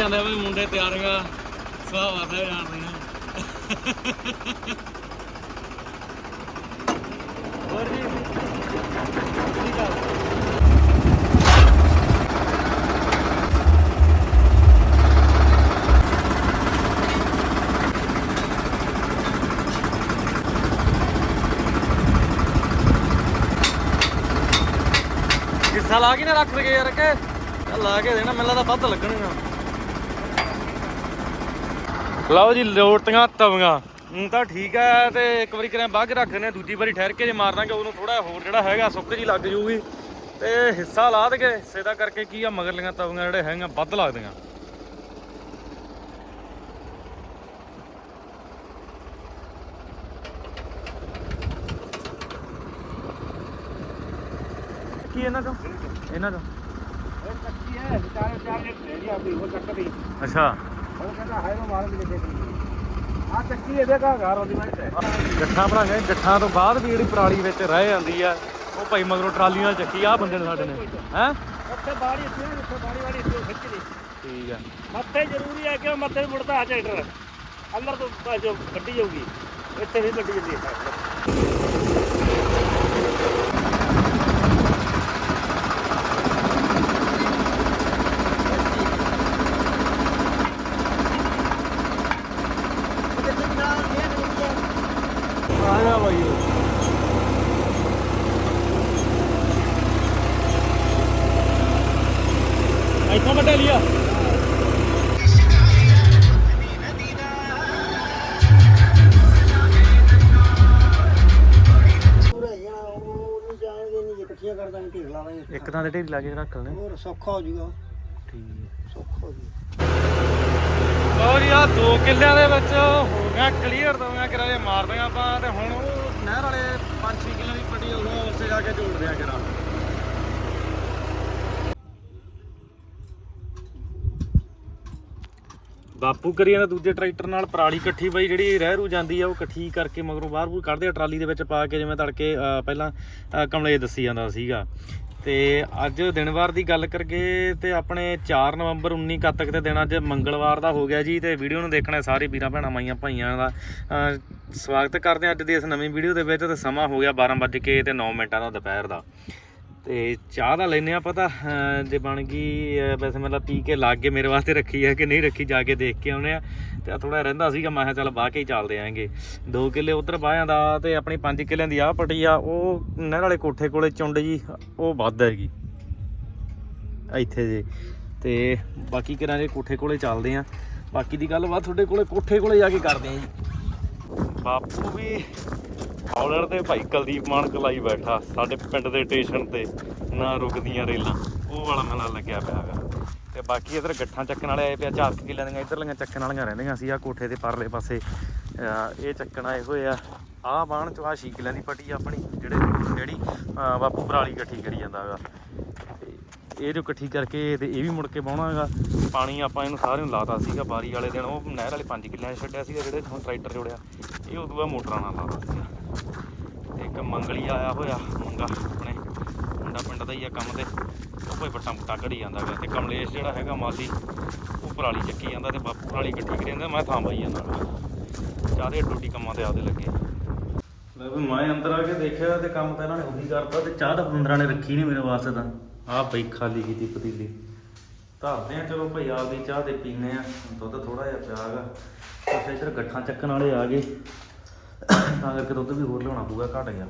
ਜਾਂਦਾ ਵੀ, ਮੁੰਡੇ ਤਿਆਰੀਆਂ ਸਵਾਹ ਵਾਦਾ ਜਾਣ ਰਹੀਆਂ ਹੋਰ ਜੀ, ਠੀਕ ਆ। ਹਿੱਸਾ ਲਾ ਕੇ ਨਾ ਰੱਖ ਦੇ ਯਾਰ, ਕਿ ਲਾ ਕੇ ਦੇਣਾ, ਮੈਨੂੰ ਲੱਗਦਾ ਵੱਧ ਲੱਗਣਗੀਆਂ। ਲਓ ਜੀ ਲੋਟੀਆਂ ਤਵੀਆਂ। ਹੁਣ ਤਾਂ ਠੀਕ ਹੈ ਤੇ ਇੱਕ ਵਾਰੀ ਕਰਾਂ ਬਾਗ ਰੱਖ ਦਿੰਦੇ ਹਾਂ ਦੂਜੀ ਵਾਰੀ ਠਹਿਰ ਕੇ ਜੇ ਮਾਰ ਦਾਂਗੇ ਉਹਨੂੰ ਥੋੜਾ ਹੋਰ ਜਿਹੜਾ ਹੈਗਾ ਸੁੱਕ ਜੀ ਲੱਗ ਜੂਗੀ। ਤੇ ਹਿੱਸਾ ਲਾ ਦੇਗੇ ਹਿੱਸੇ ਦਾ ਕਰਕੇ ਕੀ ਆ ਮਗਰਲੀਆਂ ਤਵੀਆਂ ਜਿਹੜੇ ਹੈਗੀਆਂ ਵੱਧ ਲੱਗਦੀਆਂ। ਕੀ ਇਹਨਾਂ ਚੋਂ? ਇਹਨਾਂ ਚੋਂ। ਇਹ ਚੱਕੀ ਹੈ ਵਿਚਾਰੇ ਚਾਰ ਇੱਕ ਲੈ ਲਿਆ ਆਪਣੀ ਉਹ ਚੱਕਦੀ। ਅੱਛਾ। ਉਹ ਕਹਿੰਦਾ ਮਾਰ ਆ ਚੱਕੀ ਇਹਦੇ ਘਰ ਮੈਂ ਗੱਠਾਂ ਬਣਾਗੇ ਗੱਠਾਂ ਤੋਂ ਬਾਅਦ ਵੀ ਜਿਹੜੀ ਪਰਾਲੀ ਵਿੱਚ ਰਹਿ ਜਾਂਦੀ ਆ ਉਹ ਭਾਈ ਮਗਰੋਂ ਟਰਾਲੀ ਨਾਲ ਚੱਕੀ ਆ ਬੰਦੇ ਨੇ ਸਾਡੇ ਨੇ। ਹੈ? ਉੱਥੇ ਬਾੜੀ ਇੱਥੇ ਜਿੱਥੇ ਬਾੜੀ ਵਾੜੀ ਇੱਥੇ ਖਿੱਚ ਲਈ। ਠੀਕ ਆ। ਮੱਥੇ ਜ਼ਰੂਰੀ ਹੈ ਕਿ ਉਹ ਮੱਥੇ ਮੁੜਦਾ ਆ ਟਰੈਕਟਰ। ਅੰਦਰ ਤੋਂ ਜੋ ਗੱਡੀ ਜਾਊਗੀ ਇੱਥੇ ਵੀ ਗੱਡੀ ਜਾਂਦੀ ਹੈ ਜੇ ਇਕੱਠੀਆਂ ਕਰ ਦਾਂਗੇ ਢੇਰ ਇੱਕ ਤਾਂ ਦੇ ਢੇਰੀ ਲਾ ਕੇ ਰੱਖ ਲੈਣੇ ਹੋਰ ਸੌਖਾ ਹੋ ਜਾਊਗਾ ਠੀਕ। ਸੌਖਾ ਹੋ ਜਾਊਗਾ ਔਰ ਯਾ ਦੋ ਕਿੱਲਿਆਂ ਦੇ ਵਿੱਚ ਹੋ ਗਿਆ ਕਲੀਅਰ ਦਵਾਂਗਾ ਕਿਰਾਏ ਮਾਰ ਦਿਆਂ ਆਪਾਂ ਤੇ ਹੁਣ ਉਹ ਨਹਿਰ ਵਾਲੇ 5-6 ਕਿੱਲਿਆਂ ਦੀ ਪੱਟੀ ਉਹ ਉਸੇ ਜਾ ਕੇ ਜੋੜ ਦਿਆਂ ਕਰਾਂ। ਬਾਪੂ ਕਰੀ ਜਾਂਦਾ ਦੂਜੇ ਟਰੈਕਟਰ ਨਾਲ, ਪਰਾਲੀ ਇਕੱਠੀ ਬਈ ਜਿਹੜੀ ਰਹਿ ਰੂ ਜਾਂਦੀ ਆ, ਉਹ ਇਕੱਠੀ ਕਰਕੇ ਮਗਰੋਂ ਬਾਹਰ ਬੂਰ ਕੱਢਦੇ ਆ, ਟਰਾਲੀ ਦੇ ਵਿੱਚ ਪਾ ਕੇ ਜਿਵੇਂ ਤੜਕੇ ਪਹਿਲਾਂ ਕਮਲੇ ਦੱਸੀ ਜਾਂਦਾ ਸੀਗਾ। ਤੇ ਅੱਜ ਦਿਨਵਾਰ ਦੀ ਗੱਲ ਕਰਗੇ ਤੇ ਆਪਣੇ 4 ਨਵੰਬਰ 19 ਕੱਤਕ ਦੇ ਦਿਨ, ਅੱਜ ਮੰਗਲਵਾਰ ਦਾ ਹੋ ਗਿਆ ਜੀ, ਤੇ ਵੀਡੀਓ ਨੂੰ ਦੇਖਣਾ ਸਾਰੇ ਵੀਰਾਂ ਭੈਣਾਂ, ਮਾਈਆਂ, ਭਾਈਆਂ ਦਾ। ਸਵਾਗਤ ਕਰਦੇ ਹਾਂ ਅੱਜ ਦੀ ਇਸ ਨਵੀਂ ਵੀਡੀਓ ਦੇ ਵਿੱਚ, ਤੇ ਸਮਾਂ ਹੋ ਗਿਆ 12 ਵੱਜ ਕੇ ਤੇ 9 ਮਿੰਟਾਂ ਦਾ ਦੁਪਹਿਰ ਦਾ। ਤੇ ਚਾਹ ਦਾ ਲੈਨੇ ਆ ਪਤਾ ਜੇ ਬਣ ਗਈ ਵੈਸੇ ਮਤਲਬ ਪੀ ਕੇ ਲੱਗ ਕੇ ਮੇਰੇ ਵਾਸਤੇ ਰੱਖੀ ਹੈ ਕਿ ਨਹੀਂ ਰੱਖੀ, ਜਾ ਕੇ ਦੇਖ ਕੇ ਆਉਨੇ ਆ ਤੇ ਥੋੜਾ ਰਹਿੰਦਾ ਸੀਗਾ, ਮੈਂ ਕਿਹਾ ਚੱਲ ਬਾਹ ਕੇ ਹੀ ਚੱਲਦੇ ਆਂਗੇ। 2 ਕਿੱਲੇ ਉਧਰ ਬਾਹਾਂ ਦਾ ਤੇ ਆਪਣੀ 5 ਕਿੱਲਿਆਂ ਦੀ ਆਹ ਪਟੀ ਆ, ਉਹ ਨਹਿਰ ਵਾਲੇ ਕੋਠੇ ਕੋਲੇ ਚੁੰਡ ਜੀ, ਉਹ ਵੱਧ ਹੈਗੀ। ਇੱਥੇ ਜੇ। ਤੇ ਬਾਕੀ ਕਿਰਾਂ ਦੇ ਕੋਠੇ ਕੋਲੇ ਚੱਲਦੇ ਆ ਬਾਕੀ ਦੀ ਗੱਲ ਬਾਤ ਤੁਹਾਡੇ ਕੋਲੇ ਕੋਠੇ ਕੋਲੇ ਜਾ ਕੇ ਕਰਦੇ ਆ ਜੀ। ਬਾਪੂ ਵੀ ਹੌਲਰ ਤੇ ਭਾਈ ਕੁਲਦੀਪ ਮਾਨ ਲਾਈ ਬੈਠਾ ਸਾਡੇ ਪਿੰਡ ਦੇ ਸਟੇਸ਼ਨ ਤੇ, ਨਾ ਰੁਕਦੀਆਂ ਰੇਲਾਂ। ਉਹ ਵਾਲਾ ਮੇਲਾ ਲੱਗਿਆ ਪਿਆ ਹੈਗਾ। ਤੇ ਬਾਕੀ ਇਧਰ ਗੱਠਾਂ ਚੱਕਣ ਵਾਲੇ ਆਏ ਪਿਆ, ਚਾਰ ਕੁ ਕਿੱਲਿਆਂ ਦੀਆਂ, ਇਧਰਲੀਆਂ ਚੱਕਣ ਵਾਲੀਆਂ ਰਹਿੰਦੀਆਂ ਸੀ ਆ ਕੋਠੇ ਦੇ ਪਰਲੇ ਪਾਸੇ। ਇਹ ਚੱਕਣ ਆਏ ਹੋਏ ਆ। ਆਹ ਬਾਣ ਚੋਂ ਆਹ ਛੇ ਕਿੱਲਿਆਂ ਦੀ ਪੱਟੀ ਆ ਆਪਣੀ, ਜਿਹੜੇ ਜਿਹੜੀ ਬਾਪੂ ਪਰਾਲੀ ਇਕੱਠੀ ਕਰੀ ਜਾਂਦਾ ਹੈਗਾ। ਤੇ ਇਹ ਜੋ ਇਕੱਠੀ ਕਰਕੇ ਤੇ ਇਹ ਵੀ ਮੁੜ ਕੇ ਬਾਉਣਾ ਹੈਗਾ। ਪਾਣੀ ਆਪਾਂ ਇਹਨੂੰ ਸਾਰਿਆਂ ਨੂੰ ਲਾਤਾ ਸੀਗਾ ਬਾਰੀ ਵਾਲੇ ਦਿਨ, ਉਹ ਨਹਿਰ ਵਾਲੇ 5 ਕਿੱਲਿਆਂ 'ਚ ਛੱਡਿਆ ਸੀਗਾ, ਜਿਹੜੇ ਹੁਣ ਟਰੈਕਟਰ ਜੋੜਿਆ। ਇਹ ਉਦੋਂ ਬਾਅਦ ਮੋਟਰਾਂ ਨਾਲ ਲਾਤਾ ਸੀਗਾ। ਤੇ ਇੱਕ ਮੰਗਲੀ ਆਇਆ ਹੋਇਆ, ਮੁੰਡਾ ਆਪਣੇ, ਮੁੰਡਾ ਪਿੰਡ ਦਾ ਹੀ ਆ ਕੰਮ ਤੇ। ਉਹ ਕੋਈ ਵੱਟਾਂ ਪੁੱਟਾਂ ਘੜੀ ਜਾਂਦਾ ਹੈਗਾ ਤੇ ਕਮਲੇਸ਼ ਜਿਹੜਾ ਹੈਗਾ ਮਾਲੀ ਉਹ ਪਰਾਲੀ ਚੱਕੀ ਜਾਂਦਾ ਤੇ ਬਾਪੂ ਪਰਾਲੀ ਇਕੱਠੀ ਕਰੀ ਜਾਂਦਾ, ਮੈਂ ਥਾਂ ਬਾਈ ਜਾਂਦਾ ਚਾਰੇ ਡੋਡੀ ਕੰਮਾਂ ਤੇ ਆਪਦੇ ਲੱਗੇ। ਲੈ ਵੀ ਮੈਂ ਅੰਦਰ ਆ ਕੇ ਦੇਖਿਆ ਤੇ ਕੰਮ ਤਾਂ ਇਹਨਾਂ ਨੇ ਉਹੀ ਕਰਤਾ ਤੇ ਚਾਹ ਤਾਂ ਬੰਦਰਾਂ ਨੇ ਰੱਖੀ ਨਹੀਂ ਮੇਰੇ ਵਾਸਤੇ ਤਾਂ। ਆਹ ਪਈ ਖਾਲੀ ਕੀਤੀ ਪਤੀਲੀ। ਧਰਦੇ ਆ ਚਲੋ ਭਾਈ ਆਪਦੀ ਚਾਹ ਤੇ ਪੀਨੇ ਆ। ਦੁੱਧ ਥੋੜਾ ਜਿਹਾ ਪਿਆ ਹੈਗਾ ਕੁਛ ਇੱਧਰ ਗੱਠਾਂ ਚੱਕਣ ਵਾਲੇ ਆ ਗਏ। ਤਾਂ ਕਰਕੇ ਦੁੱਧ ਵੀ ਹੋਰ ਲਿਆਉਣਾ ਪਊਗਾ ਘਟ ਗਿਆ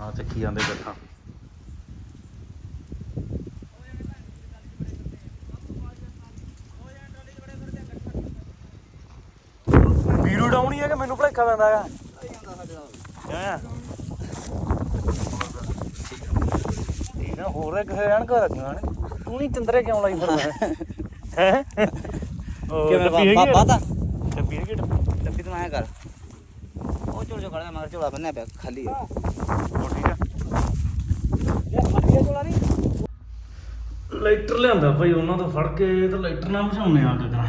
ਆ ਚੱਕੀ ਜਾਂਦੇ ਗੱਠਾਂ। ਵੀਰੂ ਡਾਉਣੀ ਹੈ ਕਿ ਮੈਨੂੰ ਭਲੇਖਾ ਪੈਂਦਾ ਹੈਗਾ। ਹੈ? ਠੀਕ ਆ ਹੋਰ ਇੱਕ ਰਹਿਣ ਕੋ ਰੱਖਣਾ ਨੇ। ਤੂੰ ਨਹੀਂ ਚੰਦਰੇ ਕਿਉਂ ਲਾਈ ਫਿਰਦਾ ਹੈ? ਕਿਵੇਂ ਬਾਬਾ ਤਾਂ। ਹੈਗੀ ਡੱਬੀ ਡੱਬੀ ਤੋਂ ਆਇਆ ਕਰ। ਉਹ ਝੋਲ ਜੋ ਖੜਾ ਮਗਰ ਝੋਲਾ ਬੰਨਿਆ ਪਿਆ, ਖਾਲੀ ਹੈ ਉਹ ਠੀਕ ਆ। ਇਹ ਖਾਲੀ ਹੈ ਝੋਲਾ ਨਹੀਂ ਲਾਈਟਰ ਲਿਆਂਦਾ ਭਾਈ ਉਹਨਾਂ ਤੋਂ, ਫੜ ਕੇ ਤੇ ਲਾਈਟਰ ਨਾਲ ਬੁਝਾਉਨੇ ਆ ਅੱਗ ਕਰਾਂ।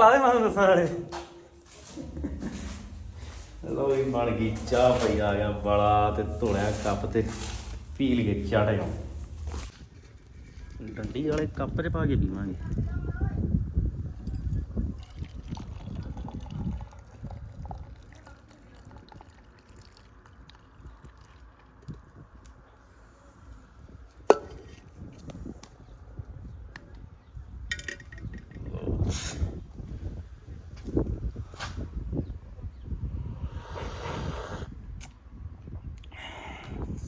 ਪੈਣ ਕਲਾ ਦੇ ਮੈਨੂੰ ਦੱਸਣ ਵਾਲੇ ਲੋ ਇਹ ਬਣ ਗਈ, ਚਾਹ ਪਈ, ਆ ਗਿਆ ਬੜਾ ਤੇ ਧੋਲਿਆ ਕੱਪ ਤੇ ਪੀ ਲਈਏ ਚਾਟੇ ਡੰਡੀ ਵਾਲੇ ਕੱਪ 'ਚ ਪਾ ਕੇ ਪੀਵਾਂਗੇ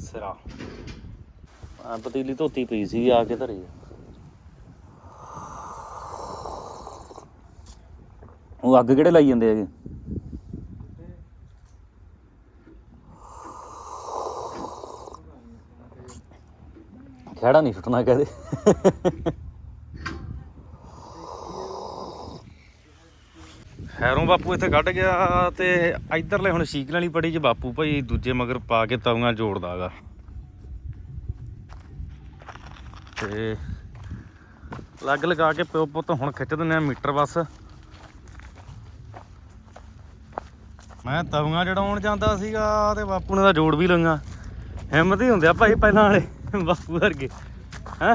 ਸਿਰਾ ਆ ਪਤੀਲੀ ਧੋਤੀ ਪਈ ਸੀ, ਆ ਕੇ ਧਰੀ ਉਹ ਅੱਗ ਕਿਹੜੇ ਲਾਈ ਜਾਂਦੇ ਹੈਗੇ? ਖੇੜਾ ਨਹੀਂ ਛੁੱਟਣਾ ਕਹਦੇ ਹੈਰੋਂ ਬਾਪੂ ਇੱਥੇ ਕੱਢ ਗਿਆ ਤੇ ਇਧਰਲੇ ਹੁਣ ਸ਼ੀਕਲ ਵਾਲੀ ਪੜੀ ਚ ਬਾਪੂ ਭਾਈ ਦੂਜੇ ਮਗਰ ਪਾ ਕੇ ਤਵੀਆਂ ਜੋੜਦਾਗਾ ਤੇ ਲੱਗ ਲਗਾ ਕੇ ਪਿਓ ਪੁੱਤ ਹੁਣ ਖਿੱਚ ਦਿੰਦੇ ਆ ਮੀਟਰ ਬਸ। ਮੈਂ ਤਵੀਆਂ ਜੜਾਉਣ ਜਾਂਦਾ ਸੀਗਾ ਤੇ ਬਾਪੂ ਨੇ ਤਾਂ ਜੋੜ ਵੀ ਲਈਆਂ। ਹਿੰਮਤ ਹੀ ਹੁੰਦੇ ਆ ਭਾਈ ਪਹਿਲਾਂ ਵਾਲੇ ਬਾਪੂ ਵਰਗੇ। ਹੈ?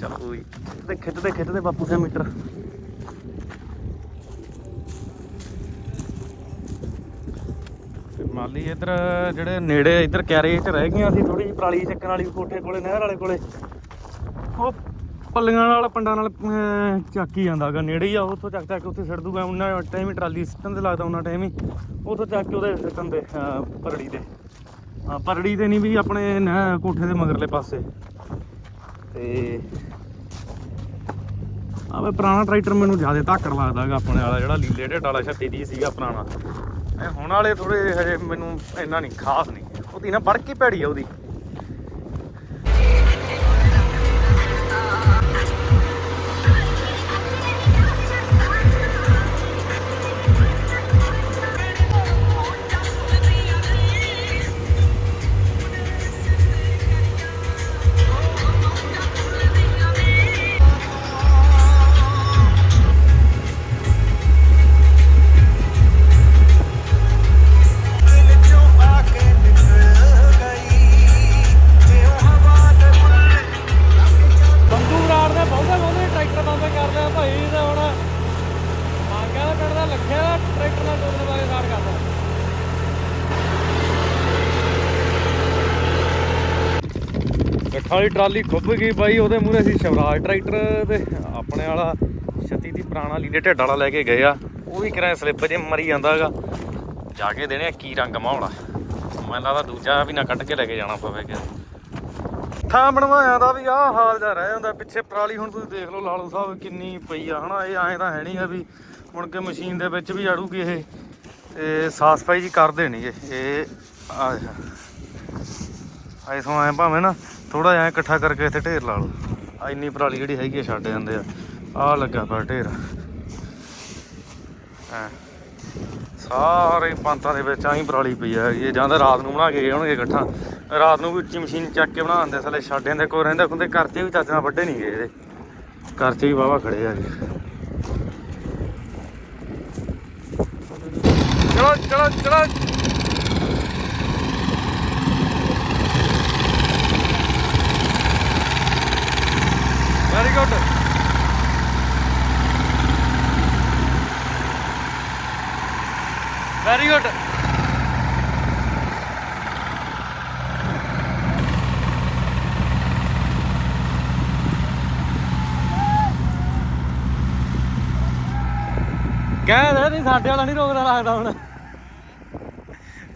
ਚਲੋ ਵੀ ਖਿੱਚਦੇ ਖਿੱਚਦੇ ਬਾਪੂ ਦੇ ਮੀਟਰ। ਤੇ ਇੱਧਰ ਜਿਹੜੇ ਨੇੜੇ ਇੱਧਰ ਕੈਰੇ 'ਚ ਰਹਿ ਗਈਆਂ ਸੀ ਥੋੜੀ ਜਿਹੀ ਪਰਾਲੀ ਚੱਕਣ ਵਾਲੀ ਕੋਠੇ ਕੋਲੇ, ਨਹਿਰ ਵਾਲੇ ਕੋਲੇ। ਉਹ ਪੱਲੀਆਂ ਨਾਲ, ਪੰਡਾਂ ਨਾਲ ਚੱਕ ਹੀ ਜਾਂਦਾਗਾ ਨੇੜੇ ਹੀ ਆ, ਉੱਥੋਂ ਚੱਕ ਚੱਕ ਕੇ ਉੱਥੇ ਸਿੱਟ ਦੂਗਾ, ਉਹਨਾਂ ਟਾਈਮ ਹੀ ਟਰਾਲੀ ਸਿੱਟਣ ਤੇ ਲੱਗਦਾ ਉਹਨਾਂ ਟਾਈਮ ਹੀ। ਉੱਥੋਂ ਚੱਕ ਕੇ ਉਹਦੇ ਸਿੱਟਣ ਦੇ ਪਰੜੀ ਦੇ। ਹਾਂ, ਪਰੜੀ ਤੇ ਨਹੀਂ ਵੀ ਆਪਣੇ ਨਹਿ- ਕੋਠੇ ਦੇ ਮਗਰਲੇ ਪਾਸੇ। ਤੇ ਆਵੇ ਪੁਰਾਣਾ ਟਰੈਕਟਰ ਮੈਨੂੰ ਜ਼ਿਆਦਾ ਧਾਕੜ ਲੱਗਦਾਗਾ ਆਪਣੇ ਵਾਲਾ ਜਿਹੜਾ ਲੀਲੇ ਢੇਡ ਵਾਲਾ 36 ਦੀ ਸੀਗਾ ਪੁਰਾਣਾ। ਇਹ ਹੁਣ ਵਾਲੇ ਥੋੜੇ ਹਜੇ ਮੈਨੂੰ ਇੰਨਾ ਨਹੀਂ, ਖਾਸ ਨਹੀਂ। ਉਹਦੀ ਨਾ ਬੜਕੀ ਭੈੜੀ ਆ ਉਹਦੀ। ਵਾਲੀ ਟਰਾਲੀ ਖੁੱਭ ਗਈ ਬਾਈ, ਉਹਦੇ ਮੂਹਰੇ ਸੀ ਸ਼ਵਰਾਜ ਟਰੈਕਟਰ ਤੇ ਆਪਣੇ ਵਾਲਾ 36 ਦੀ ਪੁਰਾਣਾ ਲੀਡੇ ਢੇਡ ਵਾਲਾ ਲੈ ਕੇ ਗਏ ਆ। ਉਹ ਵੀ ਕਿਰਾਂ ਸਲਿੱਪ ਜੇ ਮਰੀ ਜਾਂਦਾਗਾ ਜਾ ਕੇ ਦੇਣੇ ਆ ਕੀ ਰੰਗ ਮਾਉਣਾ ਮੈਨੂੰ ਲੱਗਦਾ ਦੂਜਾ ਵੀ ਨਾ ਕੱਢ ਕੇ ਲੈ ਕੇ ਜਾਣਾ ਪਵੇਗਾ ਥਾਂ ਬਣਵਾਇਆ ਦਾ ਵੀ ਆਹ ਹਾਲ ਜਾ ਰਹਿ ਜਾਂਦਾ। ਪਿੱਛੇ ਪਰਾਲੀ ਹੁਣ ਤੁਸੀਂ ਦੇਖ ਲਓ ਲਾਲੂ ਸਾਹਿਬ ਕਿੰਨੀ ਪਈ ਆ। ਹਨਾ, ਇਹ ਐਂ ਤਾਂ ਹੈ ਨਹੀਂ ਆ ਵੀ ਮੁੜ ਕੇ ਮਸ਼ੀਨ ਦੇ ਵਿੱਚ ਵੀ ਆੜੂਗੀ ਇਹ। ਸਾਫ਼ ਸਫ਼ਾਈ ਜੀ ਕਰਦੇ ਨਹੀਂ ਇਹ। ਐਸੋਂ ਐ ਭਾਵੇਂ ਨਾ ਥੋੜਾ ਜਿਹਾ ਇਕੱਠਾ ਕਰਕੇ ਇੱਥੇ ਢੇਰ ਲਾ ਲਓ। ਆ ਇੰਨੀ ਪਰਾਲੀ ਜਿਹੜੀ ਹੈਗੀ ਆ, ਛੱਡ ਜਾਂਦੇ ਆ। ਆ ਲੱਗਾ ਪਿਆ ਢੇਰ। ਐ। ਸਾਰੇ ਪੰਤਾਂ ਦੇ ਵਿੱਚ ਆਹੀ ਪਰਾਲੀ ਪਈ ਆ ਇਹ ਜਾਂ ਤਾਂ ਰਾਤ ਨੂੰ ਬਣਾ ਕੇ ਗਏ ਹੋਣਗੇ ਇਕੱਠਾ। ਰਾਤ ਨੂੰ ਵੀ ਉੱਚੀ ਮਸ਼ੀਨ ਚੱਕ ਕੇ ਬਣਾ ਦਿੰਦੇ ਥੱਲੇ ਛੱਡ ਜਾਂਦੇ, ਕੋਈ ਰਹਿੰਦਾ ਖੁੰਦੇ, ਘਰ ਵੀ ਚੱਜ ਨਾਲ ਵੱਡੇ ਨਹੀਂ ਗਏ ਇਹਦੇ। ਘਰ ਵੀ ਵਾਵਾ ਖੜੇ ਆ ਜੀ ਚਲੋ ਚਲੋ ਚਲੋ ਵੈਰੀ ਗੁੱਡ ਵੈਰੀ ਗੁੱਡ ਕਹਿੰਦੇ ਨਹੀਂ ਸਾਡੇ ਵਾਲਾ ਨਹੀਂ ਰੋਕਦਾ ਲੱਗਦਾ ਹੁਣ।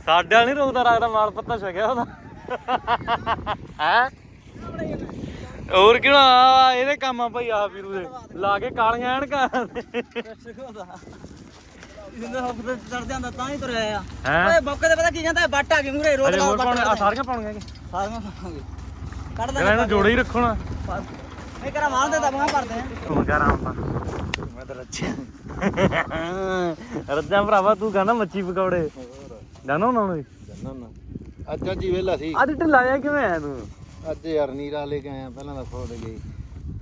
ਸਾਡੇ ਵਾਲਾ ਨਹੀਂ ਰੋਕਦਾ ਲੱਗਦਾ, ਮਾਲ ਪੱਤਾ ਛਕਿਆ ਉਹਦਾ। ਹੈ? ਹੋਰ ਕਿਉਂ ਇਹਦੇ ਕੰਮ ਆ ਭਾਈ ਆ ਵੀਰੂ ਦੇ ਲਾ ਕੇ ਕਾਲੀਆਂ ਐਨਕਾਂ। ਜਿੰਦਾ ਹੱਥ ਤੇ ਚੜ ਜਾਂਦਾ ਤਾਂ ਹੀ ਤੁਰਿਆ ਆ ਹੈਂ? ਓਏ ਮੌਕੇ ਤੇ ਪਤਾ ਕੀ ਕਹਿੰਦਾ ਬੱਟ ਆ ਗਈ ਮੂਰੇ ਰੋਡ ਅਰੇ ਲਾ ਹੋਰ ਬੱਟ ਪਾਉਣੇ ਆ ਸਾਰੀਆਂ ਪਾਉਣੀਆਂ ਕਿ? ਸਾਰੀਆਂ ਪਾਵਾਂਗੇ। ਕੱਢ ਜਿਹੜਾ ਇਹਨੂੰ ਜੋੜੇ ਹੀ ਰੱਖੋ ਨਾ। ਇਹ ਕਰਾ ਮਾਰ ਦੇ ਦਬਾਂ ਭਰਦੇ ਮਗਾਰਾ ਆਉਂਦਾ ਮੈਂ ਤਾਂ ਰੱਛਿਆ ਰੱਜਾ ਭਰਾਵਾ ਤੂੰ ਕਹਿੰਦਾ ਮੱਛੀ ਪਕੌੜੇ। ਨਾ ਉਹਨੂੰ ਨਾ ਨਾ। ਅੱਜ ਅੱਜ ਹੀ ਵੇਲਾ ਸੀ। ਅੱਜ ਢਿੱਲਾ ਆਇਆ ਕਿਵੇਂ ਆਇਆ ਤੂੰ? ਅੱਜ ਯਾਰ ਨੀਰਾ ਲੈ ਕੇ ਆਇਆ ਪਹਿਲਾਂ ਤਾਂ ਫੋੜ ਗਈ।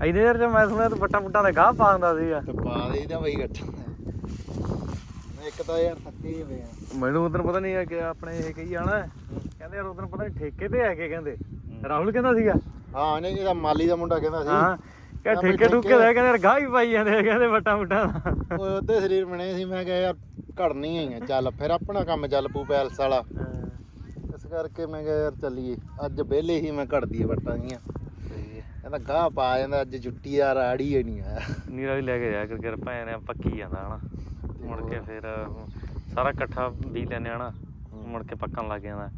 ਇਹਦੇ ਯਾਰ ਜੇ ਮੈਂ ਸੁਣਿਆ ਤੂੰ ਬੱਟਾ ਬੁੱਟਾ ਦਾ ਗਾਹ ਪਾਉਂਦਾ ਸੀਗਾ। ਤੇ ਪਾ ਦੇ ਇਹਦਾ ਬਈ ਗੱਠਾ। ਇੱਕ ਤਾਂ ਯਾਰ ਥੱਕੇ ਹੀ ਪਏ ਆ। ਮੈਨੂੰ ਉਦੋਂ ਪਤਾ ਨਹੀਂ ਕਿ ਆਪਣੇ ਇਹ ਕਹੀ ਜਾਣਾ। ਕਹਿੰਦੇ ਯਾਰ ਉਦੋਂ ਪਤਾ ਨਹੀਂ ਠੇਕੇ ਤੇ ਆ ਕੇ ਕਹਿੰਦੇ। ਰਾਹੁਲ ਕਹਿੰਦਾ ਸੀਗਾ। ਹਾਂ ਨਹੀਂ ਇਹਦਾ ਮਾਲੀ ਦਾ ਮੁੰਡਾ ਕਹਿੰਦਾ ਸੀ। ਹਾਂ ਕਿ ਠੇਕੇ ਠੁਕੇ ਦਾ ਕਹਿੰਦੇ ਯਾਰ ਗਾਹ ਹੀ ਪਾਈ ਜਾਂਦੇ ਆ, ਕਹਿੰਦੇ ਬੁੱਟਾ ਦਾ। ਓਏ ਉਹਦੇ ਸਰੀਰ ਬਣੇ ਸੀ ਮੈਂ ਕਿਹਾ ਯਾਰ ਘੜਨੀ ਹੀ ਆ ਚੱਲ ਫਿਰ ਆਪਣਾ ਕੰਮ ਚੱਲ ਪੂ ਪੈਲਸ ਵਾਲਾ। ਇਸ ਕਰਕੇ ਮੈਂ ਕਿਹਾ ਯਾਰ ਚੱਲੀਏ ਅੱਜ ਵਿਹਲੇ ਹੀ ਮੈਂ ਘੜਦੀ ਬੱਟਾਂ ਜੀਆਂ ਕਹਿੰਦਾ ਗਾਹ ਪਾ ਜਾਂਦਾ ਅੱਜ ਜੁੱਟੀ ਆੜੀ ਹੀ ਨਹੀਂ ਆਇਆ। ਨੀਰਾ ਵੀ ਲੈ ਕੇ ਜਾ ਕਰਕੇ ਭੈਣ ਪੱਕੀ ਜਾਂਦਾ ਹਨਾ। ਮੁੜ ਕੇ ਫਿਰ ਸਾਰਾ ਇਕੱਠਾ ਬੀ ਲੈਨੇ ਹਨਾ ਮੁੜ ਕੇ ਪੱਕਣ ਲੱਗ ਜਾਂਦਾ।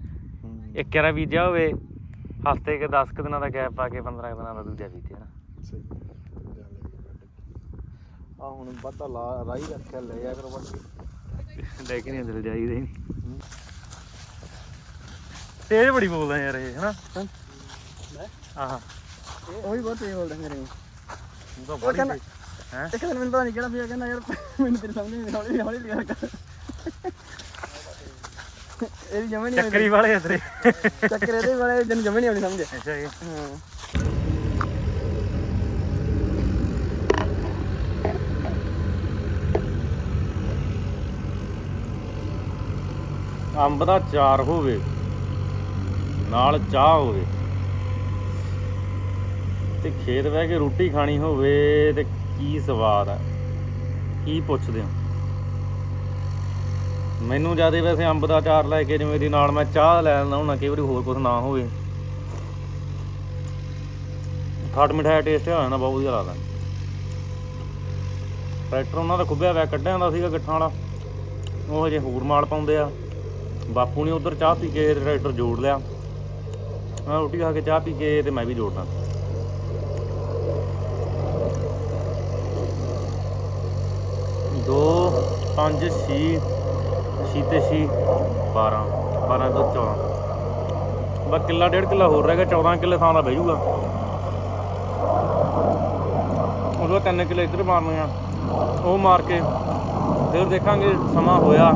ਇੱਕ ਵਾਰਾ ਬੀਜਿਆ ਹੋਵੇ ਹਫ਼ਤੇ ਕੇ 10 ਕੁ ਦਿਨਾਂ ਦਾ ਗੈਪ ਪਾ ਕੇ 15 ਕੁ ਦਿਨਾਂ ਦਾ ਦੂਜਾ ਬੀਜਿਆ ਨਾ। ਆ ਹੁਣ ਪਤਾ ਲਾ ਰਾਈ ਰੱਖਿਆ ਲੈ ਜਾ ਕਰੋ ਬਸ ਲੈ ਕੇ ਨਹੀਂ ਅੰਦਰ ਜਾਈਦਾ ਹੀ ਨਹੀਂ। ਤੇਜ਼ ਬੜੀ ਬੋਲਦਾ ਯਾਰ ਇਹ ਹਨਾ? ਆਹ। ਉਹ ਵੀ ਬਹੁਤ ਤੇਜ਼ ਬੋਲਦਾ ਮੇਰੇ। ਨੂੰ ਤੂੰ ਬੜੀ ਹੈ? ਇੱਕ ਦਿਨ ਮੈਨੂੰ ਪਤਾ ਨਹੀਂ ਕਿਹੜਾ ਪਿਆ ਕਹਿੰਦਾ ਯਾਰ ਮੈਨੂੰ ਤੇਰੀ ਸਮਝ ਨਹੀਂ ਹੌਲੀ ਹੌਲੀ ਲਿਆ ਕਰ। ਇਹ ਜਮੇ ਨਹੀਂ ਚੱਕਰੀ ਵਾਲੇ ਇਧਰੇ ਚੱਕਰ ਇਹਦੇ ਵਾਲੇ ਜਨ ਜਮੇ ਨਹੀਂ ਆਉਣੀ ਸਮਝ। ਅੱਛਾ ਇਹ ਹਾਂ। ਅੰਬ ਦਾ ਚਾਰ ਹੋਵੇ ਨਾਲ ਚਾਹ ਹੋਵੇ ਤੇ ਖੇਤ ਬਹਿ ਕੇ ਰੋਟੀ ਖਾਣੀ ਹੋਵੇ ਤੇ ਕੀ ਸਵਾਦ ਆ? ਕੀ ਪੁੱਛਦੇ ਹੋ? ਮੈਨੂੰ ਜ਼ਿਆਦਾ ਵੈਸੇ ਅੰਬ ਦਾ ਚਾਰ ਲੈ ਕੇ ਜਿਵੇਂ ਦੀ ਨਾਲ ਮੈਂ ਚਾਹ ਲੈ ਲੈਂਦਾ ਹੁਣਾ ਕਈ ਵਾਰੀ ਹੋਰ ਕੁਝ ਨਾ ਹੋਵੇ। ਖੱਟ ਮਿਠਾਇਆ ਟੇਸਟ ਹੋ ਜਾਂਦਾ, ਬਹੁਤ ਵਧੀਆ ਲੱਗਦਾ। ਟਰੈਕਟਰ ਉਹਨਾਂ ਦਾ ਖੁੱਬਿਆ ਹੋਇਆ, ਕੱਢਿਆ ਹੁੰਦਾ ਸੀਗਾ ਗੱਠਾਂ ਵਾਲਾ। ਉਹ ਹਜੇ ਹੋਰ ਮਾਲ ਪਾਉਂਦੇ ਆ। ਬਾਪੂ ਨੇ ਉਧਰ ਚਾਹ ਪੀ ਕੇ ਟਰੈਕਟਰ ਜੋੜ ਲਿਆ। ਮੈਂ ਰੋਟੀ ਖਾ ਕੇ ਚਾਹ ਪੀ ਕੇ ਤੇ ਮੈਂ ਵੀ ਜੋੜਨਾ 2 5 6 6 ਤੇ 6 12 12 ਤੋਂ 14 ਬਸ ਕਿੱਲਾ ਡੇਢ ਕਿੱਲਾ ਹੋਰ ਰਹਿ ਗਿਆ 14 ਕਿੱਲੇ ਥਾਂ ਦਾ ਬਹਿ ਜੂਗਾ ਉਹਦਾ ਤਿੰਨ ਕਿੱਲੇ ਇੱਧਰ ਮਾਰਨੇ ਆ। ਉਹ ਮਾਰ ਕੇ ਫਿਰ ਦੇਖਾਂਗੇ ਸਮਾਂ ਹੋਇਆ।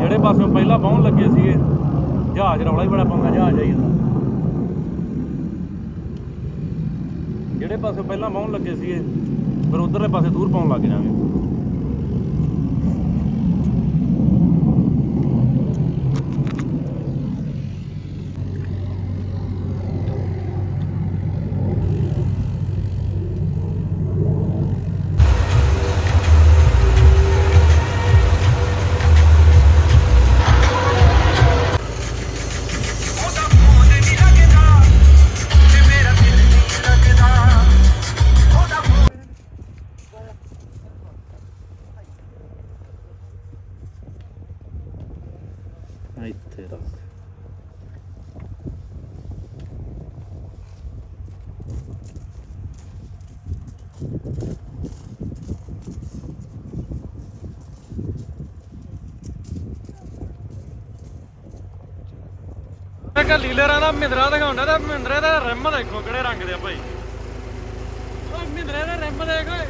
ਜਿਹੜੇ ਪਾਸਿਓਂ ਪਹਿਲਾਂ ਬਹੁਣ ਲੱਗੇ ਸੀਗੇ, ਜਹਾਜ਼ ਰੌਲਾ ਹੀ ਬੜਾ ਪਾਉਂਦਾ, ਜਹਾਜ਼ ਆਈ ਜਿਹੜੇ ਪਾਸੇ ਪਹਿਲਾਂ ਬਹੁਣ ਲੱਗੇ ਸੀਗੇ, ਫਿਰ ਉਧਰਲੇ ਪਾਸੇ ਦੂਰ ਪਾਉਣ ਲੱਗ ਜਾਵਾਂਗੇ ਇੱਕ ਲੀਲਰਾਂ ਦਾ ਮਹਿੰਦਰਾ ਦਿਖਾਉਂਦਾ ਤੇ ਮਹਿੰਦਰੇ ਦਾ ਰਿਮ ਦੇਖੋ ਕਿਹੜੇ ਰੰਗ ਦੇ ਆ ਭਾਈ। ਉਹ ਮਹਿੰਦਰੇ ਦਾ ਰਿਮ ਦੇਖ ਓਏ।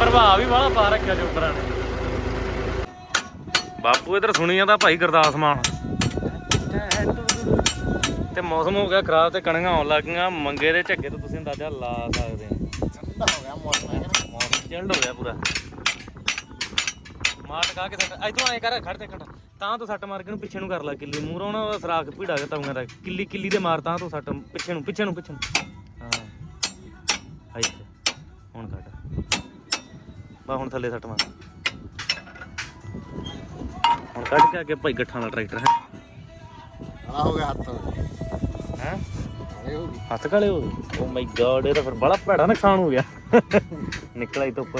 ਪ੍ਰਭਾਵ ਵੀ ਵਾਲਾ ਪਾ ਰੱਖਿਆ ਜੋਕਰਾਂ ਨੇ। ਬਾਪੂ ਇਧਰ ਸੁਣੀ ਜਾਂਦਾ ਭਾਈ ਗੁਰਦਾਸ ਮਾਨ। ਤੇ ਮੌਸਮ ਹੋ ਗਿਆ ਖਰਾਬ ਤੇ ਕਣੀਆਂ ਆਉਣ ਲੱਗ ਗਈਆਂ। ਮੰਗੇ ਦੇ ਝੱਗੇ ਤੋਂ ਤੁਸੀਂ ਅੰਦਾਜ਼ਾ ਲਾ ਸਕਦੇ ਠੰਡਾ ਹੋ ਗਿਆ ਮੌਸਮ ਹੈ ਮੌਸਮ ਚਿਲਡ ਹੋ ਗਿਆ ਪੂਰਾ। ਮਾਰ ਟਕਾ ਕੇ ਸੱਟ। ਇਧਰੋਂ ਐ ਕਰ ਖੜ ਤੇ ਖੜ। ਤਾਂ ਤੋਂ ਸੱਟ ਮਾਰ ਕੇ ਨੂੰ ਪਿੱਛੇ ਨੂੰ ਕਰ ਲਾ ਕਿੱਲੀ। ਮੂਹਰੋਂ ਨਾ ਸਰਾਖ ਭੀੜਾ ਕੇ ਤਵੀਆਂ ਦਾ। ਕਿੱਲੀ ਕਿੱਲੀ ਦੇ ਮਾਰ ਤਾਂ ਤੋਂ ਸੱਟ। ਪਿੱਛੇ ਨੂੰ ਪਿੱਛੇ ਨੂੰ ਪਿੱਛੇ ਨੂੰ। ਹਾਂ। ਇੱਥੇ ਹੁਣ ਕੱਢ। ਬਾ ਹੁਣ ਥੱਲੇ ਸੱਟ ਮਾਰ। ਹੁਣ ਕੱਢ ਕੇ ਅੱਗੇ ਭਾਈ ਗੱਠਾਂ ਦਾ ਟਰੈਕਟਰ ਹੈ। ਆ ਹੋ ਗਿਆ ਹੱਥ ਹੈ? ਹੱਥ ਕਾਲੇ ਹੋ ਗਏ? ਓ ਮਾਈ ਗॉड ਇਹ ਤਾਂ ਫਿਰ ਬੜਾ ਭੈੜਾ ਨੁਕਸਾਨ ਹੋ ਗਿਆ। ਨਿਕਲਾ ਹੀ ਧੁੱਪ।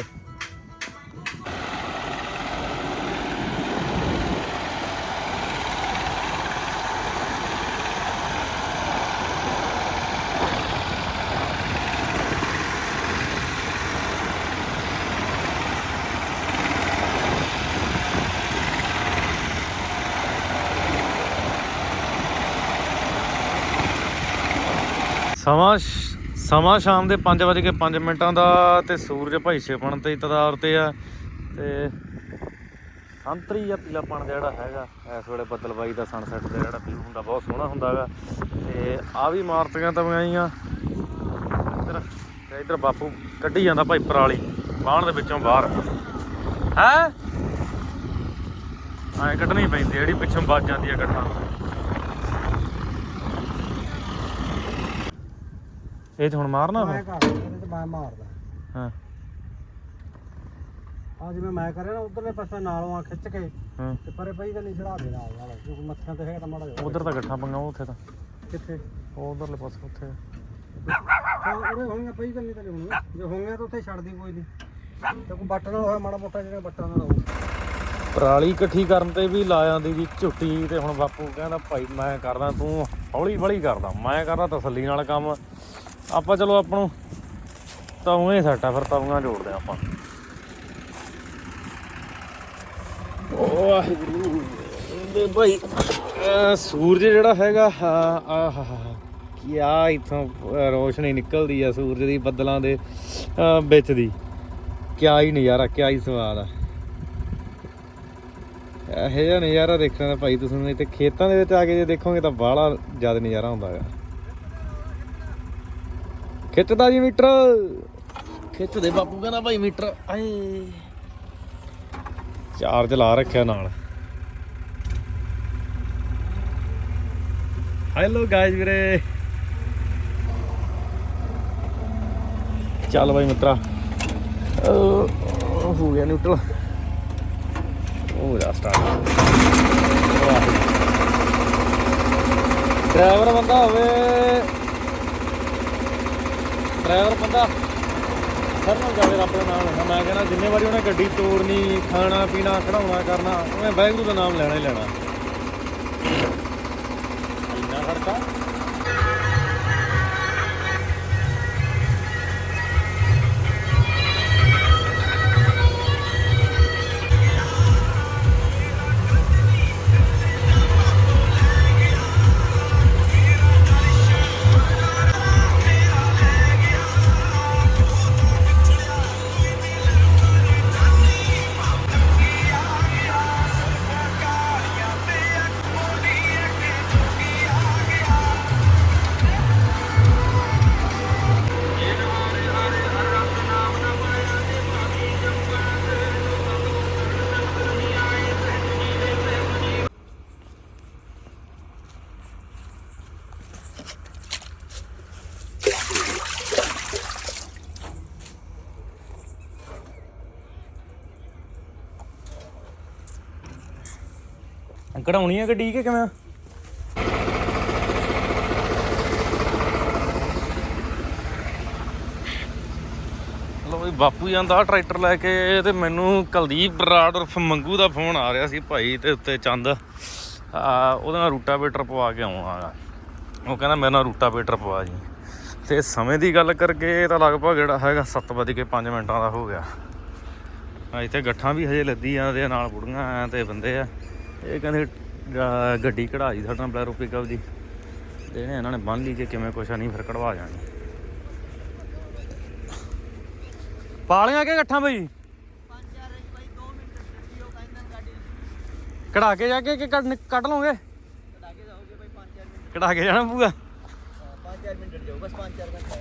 ਸਮਾਂ ਸ਼- ਸਮਾਂ ਸ਼ਾਮ ਦੇ 5:05 ਮਿੰਟਾਂ ਦਾ ਤੇ ਸੂਰਜ ਭਾਈ ਛਿਪਣ ਤੇ ਤਦਾਰ ਤੇ ਆ ਤੇ ਸੰਤਰੀ ਜਾਂ ਪੀਲਾਪਣ ਦਾ ਜਿਹੜਾ ਹੈਗਾ, ਇਸ ਵੇਲੇ ਬੱਦਲਬਾਈ ਦਾ ਸਨਸੈਟ ਦਾ ਜਿਹੜਾ ਵਿਊ ਹੁੰਦਾ, ਬਹੁਤ ਸੋਹਣਾ ਹੁੰਦਾ ਹੈਗਾ ਤੇ ਆ ਵੀ ਇਮਾਰਤਾਂ ਤਾਂ ਬਣਾਈਆਂ ਇੱਧਰ, ਤੇ ਇੱਧਰ ਬਾਪੂ ਕੱਢੀ ਜਾਂਦਾ ਭਾਈ ਪਰਾਲੀ ਬਾਹਣ ਦੇ ਵਿੱਚੋਂ ਬਾਹਰ। ਹੈ? ਐ ਕੱਢਣੀ ਪੈਂਦੀ ਜਿਹੜੀ ਪਿੱਛੋਂ ਵੱਜ ਜਾਂਦੀ ਹੈ ਗੱਠਾਂ ਇਹ 'ਚ ਹੁਣ ਮਾਰਨਾ ਮੈਂ ਫਿਰ? ਕਰ ਇਹਦੇ ਤੇ ਮੈਂ ਮਾਰਦਾ। ਹਾਂ। ਆ ਜਿਵੇਂ ਮੈਂ ਕਰਿਆ ਨਾ ਉਧਰਲੇ ਪਾਸੇ ਨਾਲੋਂ ਆ ਖਿੱਚ ਕੇ ਹਾਂ। ਤੇ ਪਰੇ ਪਈ ਤਾਂ ਨਹੀਂ ਚੜਾ ਦੇ ਨਾਲ ਨਾਲ ਕਿਉਂਕਿ ਮੱਥਿਆਂ ਤੇ ਹੈਗਾ ਤਾਂ ਮਾੜਾ ਜਿਹਾ। ਉਧਰ ਤਾਂ ਗੱਠਾਂ ਪੰਗਾ ਉੱਥੇ ਤਾਂ। ਕਿੱਥੇ? ਉਹ ਉਧਰਲੇ ਪਾਸੇ ਉੱਥੇ। ਹਾਂ ਉਰੇ ਹੋਣਗੀਆਂ ਪਈ ਤਾਂ ਨਹੀਂ ਤਾਂ ਹੋਣਗੀਆਂ ਜੇ ਹੋਣਗੀਆਂ ਤਾਂ ਉੱਥੇ ਛੱਡਦੀ ਕੋਈ ਨਹੀਂ। ਤੇ ਕੋਈ ਬੱਟ ਨਾਲ ਹੋਇਆ ਮਾੜਾ ਮੋਟਾ ਜਿਹੜਾ ਬੱਟਾਂ ਨਾਲ ਹੋਊ। ਪਰਾਲੀ ਇਕੱਠੀ ਕਰਨ ਤੇ ਵੀ ਲਾ ਜਾਂਦੀ ਦੀ ਝੁੱਟੀ ਤੇ ਹੁਣ ਬਾਪੂ ਕਹਿੰਦਾ ਭਾਈ ਮੈਂ ਕਰਦਾ ਤੂੰ ਹੌਲੀ ਹੌਲੀ ਕਰਦਾ। ਮੈਂ ਕਰਦਾ ਤਸੱਲੀ ਨਾਲ ਕੰਮ। ਆਪਾਂ ਚਲੋ ਆਪਾਂ ਨੂੰ ਤਵੀਆਂ ਸੱਟ ਆ, ਫਿਰ ਤਵੀਆਂ ਜੋੜਦੇ ਆਪਾਂ। ਵਾਹਿਗੁਰੂ। ਦੇ ਭਾਈ ਸੂਰਜ ਜਿਹੜਾ ਹੈਗਾ, ਆਹ ਕੀ ਆ, ਇਥੋਂ ਰੋਸ਼ਨੀ ਨਿਕਲਦੀ ਆ ਸੂਰਜ ਦੀ ਬੱਦਲਾਂ ਦੇ ਵਿੱਚ ਦੀ। ਕਿਆ ਹੀ ਨਜ਼ਾਰਾ, ਕਿਆ ਹੀ ਸਵਾਦ ਆ। ਇਹੋ ਜਿਹਾ ਨਜ਼ਾਰਾ ਦੇਖਣਾ ਭਾਈ ਤੁਸੀਂ, ਨਹੀਂ ਖੇਤਾਂ ਦੇ ਵਿੱਚ ਆ ਕੇ ਜੇ ਦੇਖੋਗੇ ਤਾਂ ਬਾਹਲਾ ਜ਼ਿਆਦਾ ਨਜ਼ਾਰਾ ਹੁੰਦਾ ਹੈਗਾ। ਖਿੱਚਦਾ ਜੀ ਮੀਟਰ। ਖਿੱਚਦੇ ਬਾਪੂ ਕਹਿੰਦਾ ਭਾਈ ਮੀਟਰ। ਆਏ। ਚਾਰਜ ਲਾ ਰੱਖਿਆ ਨਾਲ। ਹੈਲੋ ਗਾਇਜ਼ ਵੀਰੇ। ਚੱਲ ਭਾਈ ਮਿੱਤਰਾ। ਉਹ ਹੋ ਗਿਆ ਨਿਊਟਰਲ ਹੋ ਜਾ ਸਟਾਰਟ ਡਰਾਈਵਰ ਬੰਦਾ ਹੋਵੇ। ਡਰਾਈਵਰ ਬੰਦਾ ਸਰ ਨੂੰ ਜਾਵੇ ਰੱਬ ਦਾ ਨਾਮ ਲੈਣਾ। ਮੈਂ ਕਹਿੰਦਾ ਜਿੰਨੇ ਵਾਰੀ ਉਹਨੇ ਗੱਡੀ ਤੋੜਨੀ, ਖਾਣਾ, ਪੀਣਾ ਖੜਾਉਣਾ ਕਰਨਾ, ਉਹਨੇ ਵਾਹਿਗੁਰੂ ਦਾ ਨਾਮ ਲੈਣਾ ਹੀ ਲੈਣਾ। ਇੰਨਾ ਖੜਕਾ ਕਢਾਉਣੀ ਹੈ ਗੱਡੀ ਕਿ ਕਿਵੇਂ? ਲੋ ਵੀ ਬਾਪੂ ਜਾਂਦਾ ਟਰੈਕਟਰ ਲੈ ਕੇ ਤੇ ਮੈਨੂੰ ਕੁਲਦੀਪ ਬਰਾੜ ਉਰਫ ਮੰਗੂ ਦਾ ਫੋਨ ਆ ਰਿਹਾ ਸੀ ਭਾਈ ਤੇ ਉੱਤੇ ਚੰਦ। ਆ, ਉਹਦੇ ਨਾਲ ਰੂਟਾਵੇਟਰ ਪਵਾ ਕੇ ਆਉਣਾਗਾ ਉਹ ਕਹਿੰਦਾ ਮੇਰੇ ਨਾਲ ਰੂਟਾਵੇਟਰ ਪਵਾ ਜੀ। ਤੇ ਸਮੇਂ ਦੀ ਗੱਲ ਕਰਕੇ ਤਾਂ ਲਗਭਗ ਜਿਹੜਾ ਹੈਗਾ 7:05 ਮਿੰਟਾਂ ਦਾ ਹੋ ਗਿਆ। ਇੱਥੇ ਗੱਠਾਂ ਵੀ ਹਜੇ ਲੱਦੀ ਆ ਆ ਨਾਲ ਬੁੜੀਆਂ ਆ ਤੇ ਬੰਦੇ ਆ। ਇਹ ਕਹਿੰਦੇ ਗੱਡੀ ਕਢਾਈ ਸਾਡਾ ਬਲੈਰੋ ਪਿਕਅਪ ਦੀ। ਤੇ ਇਹਨੇ ਨੇ ਬੰਨ ਲਈ ਕਿ ਕਿਵੇਂ ਕੁਛ ਨਹੀਂ ਫਿਰ ਕਢਵਾ ਜਾਣੀ। ਪਾਲੀਆਂ ਕੇ ਗੱਠਾਂ ਬਈ? ਕਢਾ ਕੇ ਜਾ ਕੇ ਕਿ ਕੱਢ ਕੱਢ ਲਓਗੇ? ਕਢਾ ਕੇ ਜਾਣਾ ਪੂਗਾ 5-4 ਮਿੰਟ ਜਾਓ ਬਸ 5-4 ਘੰਟੇ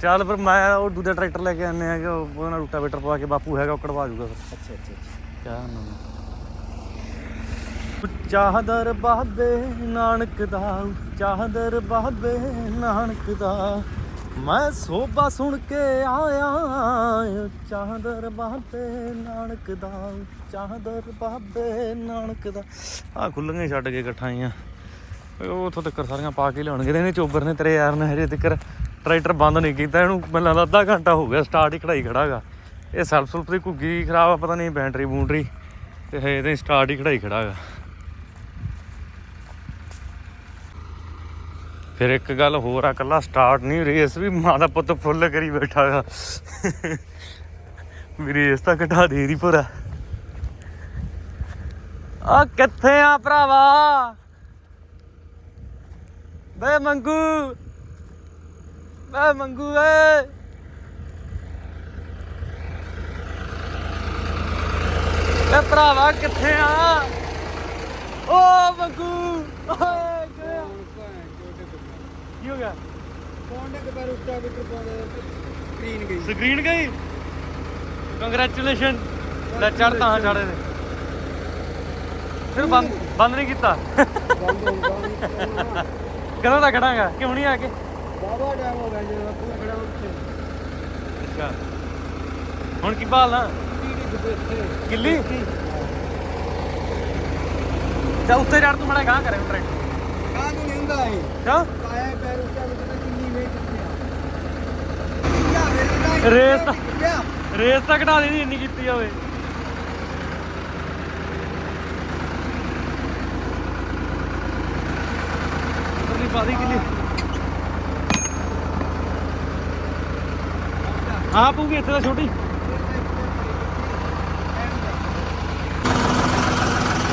ਚੱਲ ਫਿਰ ਮੈਂ ਉਹ ਦੂਜਾ ਟਰੈਕਟਰ ਲੈ ਕੇ ਆਨੇ ਆ ਕਿ ਉਹ ਉਹਦੇ ਨਾਲ ਰੂਟਾਵੇਟਰ ਪਵਾ ਕੇ ਬਾਪੂ ਹੈਗਾ ਉਹ ਕਢਵਾ ਜੂਗਾ ਫਿਰ। ਅੱਛਾ ਅੱਛਾ ਕਿਆ ਨਾਮ ਚਾਹਦਰ ਬਾਬੇ ਨਾਨਕ ਦਾ, ਚਾਹਦਰ ਬਾਬੇ ਨਾਨਕ ਦਾ। ਮੈਂ ਸੋਭਾ ਸੁਣ ਕੇ ਆਇਆ, ਚਾਹਦਰ ਬਾਬੇ ਨਾਨਕ ਦਾ, ਚਾਹਦਰ ਬਾਬੇ ਨਾਨਕ ਦਾ। ਆ ਖੁੱਲੀਆਂ ਛੱਡ ਕੇ ਇਕੱਠਾਈਆਂ ਉਹ ਉੱਥੋਂ ਤੱਕ ਸਾਰੀਆਂ ਪਾ ਕੇ ਲਿਆਉਣਗੇ ਤੇ ਇਹਨੇ ਚੋਬਰ ਨੇ ਤੇਰੇ ਯਾਰ ਨੇ ਹਜੇ ਤੱਕ ਟਰੈਕਟਰ ਬੰਦ ਨਹੀਂ ਕੀਤਾ, ਇਹਨੂੰ ਮੈਨੂੰ ਲੱਗਦਾ ਅੱਧਾ ਘੰਟਾ ਹੋ ਗਿਆ ਸਟਾਰਟ ਹੀ ਖੜਾਈ ਖੜਾਗਾ। ਇਹ ਸੈਲਫ ਸੁਲਫ ਦੀ ਘੁੱਗੀ ਖਰਾਬ ਆ, ਪਤਾ ਨਹੀਂ ਬੈਟਰੀ ਬੂਟਰੀ, ਤੇ ਹਜੇ ਤੇ ਸਟਾਰਟ ਹੀ ਖੜਾਈ ਖੜਾਗਾ। ਫਿਰ ਇੱਕ ਗੱਲ ਹੋਰ ਆ ਕੱਲਾ ਸਟਾਰਟ ਨਹੀਂ ਰੇਸ ਵੀ ਮਾਂ ਦਾ ਪੁੱਤ ਫੁੱਲ ਕਰੀ ਬੈਠਾ ਗਾ ਵੀ ਰੇਸ ਤਾਂ ਘਟਾ ਦੇ ਦੀ ਪੂਰਾ ਆ ਕਿੱਥੇ ਆ ਭਰਾਵਾ? ਬੇ ਮੰਗੂ। ਮੈਂ ਮੰਗੂ ਏ। ਏ ਭਰਾਵਾ, ਕਿੱਥੇ ਆ? ਓ ਮੰਗੂ। ਓਏ। ਕੀ ਹੋ ਗਿਆ? ਕੇ ਉੱਚਾ ਪਾਉਂਦੇ ਸਕਰੀਨ ਗਈ। ਸਕਰੀਨ ਗਈ? ਕੰਗ੍ਰੈਚੁਲੇਸ਼ਨ ਲੈ ਚੜ ਤਾਂ ਚੜੇ ਨੇ ਫਿਰ ਬੰਦ ਬੰਦ ਨਹੀਂ ਕੀਤਾ? ਬੰਦ ਹੋ ਕਦੋਂ ਦਾ ਖੜਾਂਗਾ। ਕਿਉਂ ਨਹੀਂ ਆ ਕੇ? ਬਾਬਾ ਟਾਈਮ ਹੋ ਗਿਆ ਜਦੋਂ ਤੂੰ ਖੜਾ ਉੱਥੇ। ਅੱਛਾ। ਹੁਣ ਕੀ ਭਾਲਣਾ ਇੱਥੇ। ਕਿੱਲੀ ਜਾ ਉੱਤੇ ਚੜ ਤੂੰ ਮੜਾ ਗਾਂ ਕਰੇ ਟਰੈਕਟਰ ਕਾਹ ਨੂੰ ਨਹੀਂ ਹੁੰਦਾ ਇਹ। ਕਿਉਂ? ਪਾਇਆ ਪੈਰ ਉੱਚਾ ਕਿੰਨੀ ਵੇਟ ਆ। ਰੇਸ ਤਾਂ ਕਿਆ ਰੇਸ ਤਾਂ ਘਟਾ ਦੇਣੀ ਇੰਨੀ ਕੀਤੀ ਹੋਵੇ ਉਤਰਲੀ ਪਾਦੀ ਕਿੱਲੀ ਆ ਪਊਗੀ ਇੱਥੇ ਤਾਂ ਛੋਟੀ।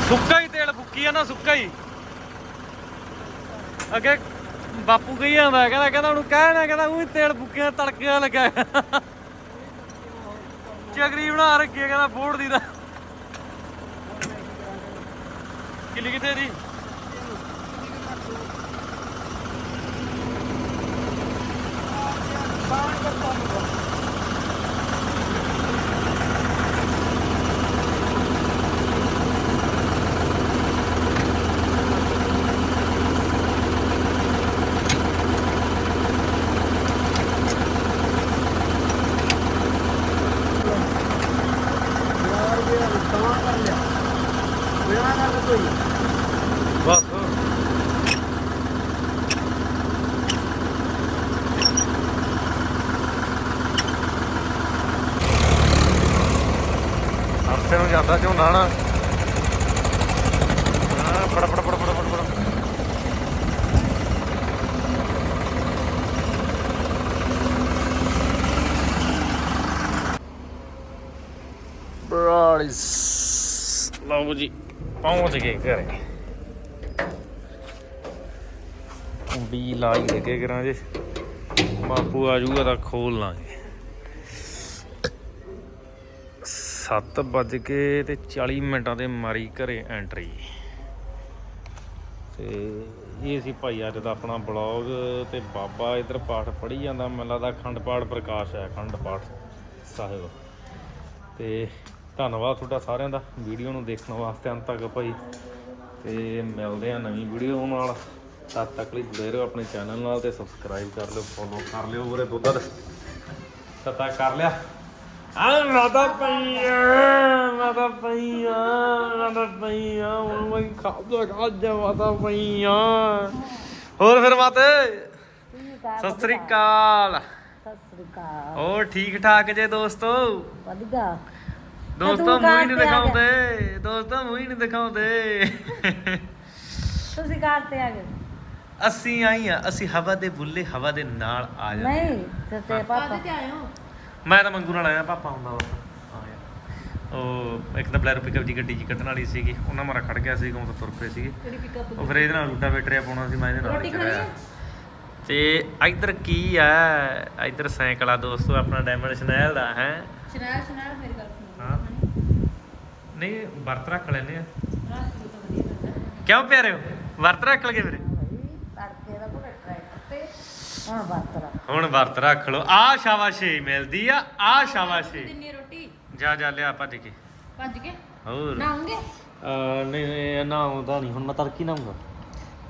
ਸੁੱਕਾ ਹੀ ਤੇਲ ਫੁੱਕੀ ਆ ਨਾ ਸੁੱਕਾ ਹੀ। ਅੱਗੇ ਬਾਪੂ ਕਹੀ ਜਾਂਦਾ, ਕਹਿੰਦਾ ਕਹਿੰਦਾ ਉਹਨੂੰ ਕਹਿਣਾ, ਕਹਿੰਦਾ ਉਹ ਤੇਲ ਫੁੱਕਿਆ, ਤੜਕਿਆ ਲੱਗਾ ਚਗਰੀ ਬਣਾ ਰੱਖੀ ਕਹਿੰਦਾ ਫੋੜ ਦੀ ਦਾ। ਕਿੱਲੀ ਕਿੱਥੇ ਦੀ? ਯਾਰ ਇਹ ਤਾਂ ਕਰ ਲਿਆ ਮੇਰਾ ਗੱਲ ਕੋਈ ਬਸ। ਹਫ਼ਤੇ ਨੂੰ ਜਾਂਦਾ ਝੋਨਾ ਨਾ ਹਾਂ ਫੜ ਫੜ ਫੜ ਫੜ ਫੜ ਫੜ ਬਰਾੜਿਸ ਲਓ ਜੀ ਪਹੁੰਚ ਗਏ ਘਰੇ। ਵੀ ਲਾਈ ਲੱਗੇ ਕਰਾਂ ਜੇ ਬਾਪੂ ਆ ਜੂਗਾ ਤਾਂ ਖੋਲ ਲਾਂਗੇ। 7 ਵੱਜ ਕੇ ਤੇ 40 ਮਿੰਟਾਂ ਦੇ ਮਾਰੀ ਘਰੇ ਐਂਟਰੀ ਤੇ ਇਹ ਸੀ ਭਾਈ ਅੱਜ ਦਾ ਆਪਣਾ ਬਲੌਗ ਤੇ ਬਾਬਾ ਇਧਰ ਪਾਠ ਪੜ੍ਹੀ ਜਾਂਦਾ। ਮੈਨੂੰ ਲੱਗਦਾ ਅਖੰਡ ਪਾਠ ਪ੍ਰਕਾਸ਼ ਹੈ ਅਖੰਡ ਪਾਠ ਸਾਹਿਬ। ਤੇ ਧੰਨਵਾਦ ਤੁਹਾਡਾ ਸਾਰਿਆਂ ਦਾ ਵੀਡੀਓ ਨੂੰ ਦੇਖਣ ਵਾਸਤੇ ਅੰਤ ਤੱਕ ਭਾਈ। ਤੇ ਮਿਲਦੇ ਆ ਨਵੀਂ ਵੀਡੀਓ ਨਾਲ। ਤਦ ਤੱਕ ਲਈ ਜੁੜੇ ਰਹੋ ਆਪਣੇ ਚੈਨਲ ਨਾਲ ਤੇ ਸਬਸਕ੍ਰਾਈਬ ਕਰ ਲਿਓ ਫੋਲੋ ਕਰ ਲਿਓ ਉਰੇ ਦੁੱਧ। ਤਤਾ ਕਰ ਲਿਆ। ਆ ਮਾਤਾ ਪਈਆ ਮਾਤਾ ਪਈਆ ਮਾਤਾ ਪਈਆ ਹੁਣ ਮੈਂ ਖਾਦਾ ਖਾਦਾ ਮਾਤਾ ਪਈਆ ਹੋਰ ਫਿਰ ਮਾਤੇ ਸਤਿ ਸ੍ਰੀ ਅਕਾਲ। ਸਤਿ ਸ੍ਰੀ ਅਕਾਲ। ਹੋਰ ਠੀਕ ਠਾਕ ਜੇ ਦੋਸਤੋ? ਵਧੀਆ। ਦੋਸਤੋ ਤੂੰ ਮੂੰਹ ਹੀ ਨਹੀਂ ਦਿਖਾਉਂਦੇ ਦੋਸਤੋ ਮੂੰਹ ਹੀ ਨਹੀਂ ਦਿਖਾਉਂਦੇ। ਤੁਸੀਂ ਕਾਰ ਤੇ ਆ ਗਏ? ਅਸੀਂ ਆਈ ਆ ਅਸੀਂ ਹਵਾ ਦੇ ਬੁੱਲੇ ਹਵਾ ਦੇ ਨਾਲ ਆ ਜਾਂਦੇ ਨਹੀਂ ਤੇ ਤੇ ਪਾਪਾ ਮੈਂ ਤਾਂ ਮੰਗੂ ਨਾਲ ਆਇਆ ਪਾਪਾ ਹੁੰਦਾ ਉਹ ਇੱਕ ਤਾਂ ਬਲੈਰੋ ਪਿਕਅਪ ਦੀ ਗੱਡੀ ਜੀ ਕੱਢਣ ਵਾਲੀ ਸੀਗੀ ਉਹਨਾਂ ਮਾਰਾ ਖੜ ਗਿਆ ਸੀ ਉਹ ਤਾਂ ਤੁਰ ਪਏ ਸੀਗੇ। ਉਹ ਫਿਰ ਇਹਦੇ ਨਾਲ ਰੂਟਾ ਵੇਟਰਿਆ ਪਾਉਣਾ ਸੀ ਮੈਂ ਇਹਦੇ ਨਾਲ ਰੋਟੀ ਤੇ ਇੱਧਰ ਕੀ ਆ? ਇੱਧਰ ਸਾਈਕਲ ਆ ਦੋਸਤੋ ਆਪਣਾ ਡਾਇਮੰਡ ਸ਼ਨੈਲ ਦਾ ਹੈ। ਸ਼ਨਾਲ ਸ਼ਨਾਲ ਮੇਰੇ ਗੱਲ ਹਾਂ ਨਹੀਂ ਵਰਤ ਰੱਖ ਲੈਨੇ ਆ। ਕਿਉਂ ਪਿਆਰੇ ਹੋ? ਵਰਤ ਰੱਖ ਲਗੇ ਵੀਰੇ। ਤੜਕੇ ਦਾ ਕੋਈ ਟਰੈਕਟਰ ਤੇ ਹੁਣ ਹੁਣ ਵਰਤ ਰੱਖ ਲਓ। ਆ ਸ਼ਾਬਾਸ਼ੀ ਮਿਲਦੀ ਆ ਆ ਸ਼ਾਬਾਸ਼ੀ। ਦਿੰਨੀ ਰੋਟੀ ਜਾ ਜਾ ਲਿਆ ਭੱਜ ਕੇ। ਭੱਜ ਕੇ ਹੋਰ। ਨਾਉਂਗੇ ਨਹੀਂ ਨਹੀਂ ਨਾ ਆਉਂਦਾ ਨਹੀਂ। ਹੁਣ ਮੈਂ ਤੜਕੀ ਨਾ ਆਉਂਗਾ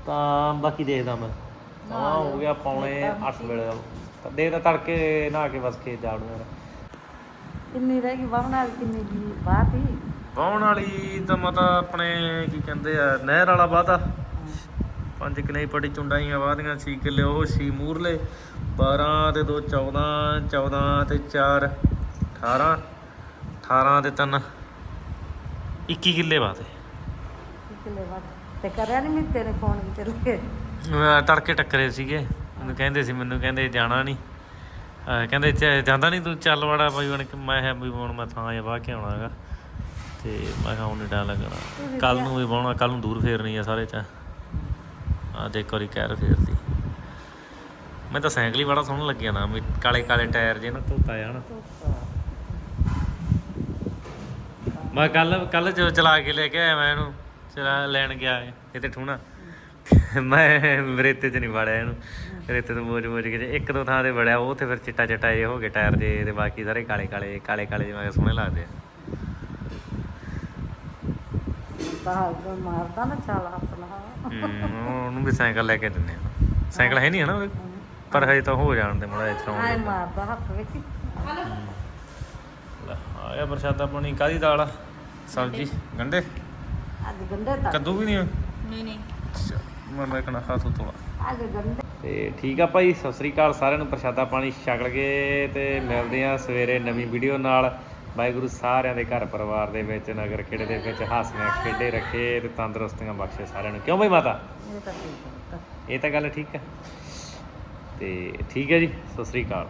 ਤਾਂ ਬਾਕੀ ਦੇਖਦਾ ਮੈਂ। ਹਾਂ ਹੋ ਗਿਆ ਪੌਣੇ 8 ਵੇਲੇ। ਦਾ ਤਾਂ ਦੇਖਦਾ ਤੜਕੇ ਨਹਾ ਕੇ ਬਸ ਖੇਤ ਜਾ ਵੜੂੰਗਾ ਕਿੰਨੀ ਰਹਿ ਗਈ? ਵਾਹਣ ਵਾਲੀ ਕਿੰਨੀ ਦੀ ਬਾਤ ਹੀ ਵਾਉਣ ਵਾਲੀ ਤਾਂ ਮਤਾ ਆਪਣੇ ਕੀ ਕਹਿੰਦੇ ਆ ਨਹਿਰ ਵਾਲਾ ਵਾਦਾ ਪੰਜ ਕਿਲੇ ਪੜੀ ਚੁੰਡਾਈਆਂ ਵਾਦੀਆਂ 6 ਕਿੱਲੇ ਉਹ ਸੀ ਮੂਰਲੇ। 12 ਤੇ 2 14 14 ਤੇ 4 18 18 ਤੇ 3 21 ਕਿੱਲੇ ਬਾਤ ਤੇ ਕਰਿਆ ਨਹੀਂ ਮੈਂ ਤੇਰੇ ਫੋਨ ਤੜਕੇ ਟੱਕਰੇ ਸੀਗੇ। ਮੈਨੂੰ ਕਹਿੰਦੇ ਸੀ ਮੈਨੂੰ ਕਹਿੰਦੇ ਜਾਣਾ ਨਹੀਂ ਕਹਿੰਦੇ ਜਾਂਦਾ ਨਹੀਂ ਤੂੰ ਚੱਲ ਵੜਾ ਬਾਈ ਬਣ ਕੇ ਮੈਂ ਹੈ ਵੀ ਹੁਣ ਮੈਂ ਥਾਂ ਜਾ ਵਾਹ ਕੇ ਆਉਣਾ ਹੈਗਾ। ਤੇ ਮੈਂ ਕਿਹਾ ਹੁਣ ਡਾ ਲੱਗਣਾ। ਕੱਲ ਨੂੰ ਵੀ ਬਾਉਣਾ ਕੱਲ ਨੂੰ ਦੂਰ ਫੇਰਨੀ ਆ ਸਾਰੇ ਚ। ਆ ਦੇ ਇੱਕ ਵਾਰੀ ਕਹਿਰ ਫੇਰਦੀ ਮੈਂ ਤਾਂ ਸਾਈਕਲ ਹੀ ਬੜਾ ਸੋਹਣਾ ਲੱਗਿਆ ਨਾ ਵੀ ਕਾਲੇ ਕਾਲੇ ਟਾਇਰ ਜੇ ਨਾ ਧੋਤਾ ਆ ਨਾ ਮੈਂ ਕੱਲ ਕੱਲ ਜੋ ਚਲਾ ਕੇ ਲੈ ਕੇ ਆਇਆ ਮੈਂ ਇਹਨੂੰ ਚਲਾ ਲੈਣ ਗਿਆ ਕਿਤੇ ਠੂਣਾ। ਮੈਂ ਰੇਤੇ 'ਚ ਨਹੀਂ ਵੜਿਆ ਇਹਨੂੰ ਰੇਤੇ ਤੋਂ ਮੋਜ ਮੋਜ ਕੇ ਇੱਕ ਦੋ ਥਾਂ ਤੇ ਵੜਿਆ ਉਹ ਤੇ ਫਿਰ ਚਿੱਟਾ ਚਿੱਟਾ ਇਹ ਹੋ ਗਏ ਟਾਇਰ ਜੇ ਤੇ ਬਾਕੀ ਸਾਰੇ ਕਾਲੇ ਕਾਲੇ ਕਾਲੇ ਕਾਲੇ ਜਿਵੇਂ ਸੋਹਣੇ ਲੱਗਦੇ ਆ। ਤਾਂ ਅੱਗੇ ਮਾਰਦਾ ਨਾ ਚੱਲ ਆਪਣਾ। ਹਮ, ਉਹਨੂੰ ਵੀ ਸਾਈਕਲ ਲੈ ਕੇ ਦਿੰਦੇ ਆ। ਸਾਈਕਲ ਹੈ ਨਹੀਂ ਹੈ ਨਾ ਉਹਦੇ? ਪਰ ਹਜੇ ਤਾਂ ਹੋ ਜਾਣ ਦੇ ਮੜਾ ਆਏ ਇੱਥੇ ਮਾਰਦਾ ਹੱਥ ਵਿੱਚ। ਆ ਗਿਆ ਪ੍ਰਸ਼ਾਦਾ ਪਾਣੀ। ਕਾਦੀ ਦਾਲ ਆ? ਸਬਜੀ? ਗੰਡੇ। ਅੱਜ ਗੰਡੇ ਤਾਂ। ਕੱਦੂ ਵੀ ਨਹੀਂ ਨਹੀਂ ਨਹੀਂ। ਮੈਂ ਮੈਂ ਕਹਣਾ ਹੱਥ ਤੋਲਾ ਅੱਜ ਗੰਡੇ। ਤੇ ਠੀਕ ਆ ਭਾਈ ਸਤਿ ਸ੍ਰੀ ਅਕਾਲ ਸਾਰਿਆਂ ਨੂੰ। ਪ੍ਰਸ਼ਾਦਾ ਪਾਣੀ ਛਕ ਲਗੇ ਤੇ ਮਿਲਦੇ ਆ ਸਵੇਰੇ ਨਵੀਂ ਵੀਡੀਓ ਨਾਲ। ਵਾਹਿਗੁਰੂ ਸਾਰਿਆਂ ਦੇ ਘਰ ਪਰਿਵਾਰ ਦੇ ਵਿੱਚ ਨਗਰ ਖੇੜੇ ਦੇ ਵਿੱਚ ਹਾਸੀਆਂ ਖੇਡੇ ਰੱਖੇ ਤੇ ਤੰਦਰੁਸਤੀਆਂ ਬਖਸ਼ੇ ਸਾਰਿਆਂ ਨੂੰ। ਕਿਉਂ ਬਈ ਮਾਤਾ? ਇਹ ਤਾਂ ਗੱਲ ਠੀਕ ਹੈ। ਤੇ ਠੀਕ ਹੈ ਜੀ ਸਤਿ ਸ੍ਰੀ ਅਕਾਲ।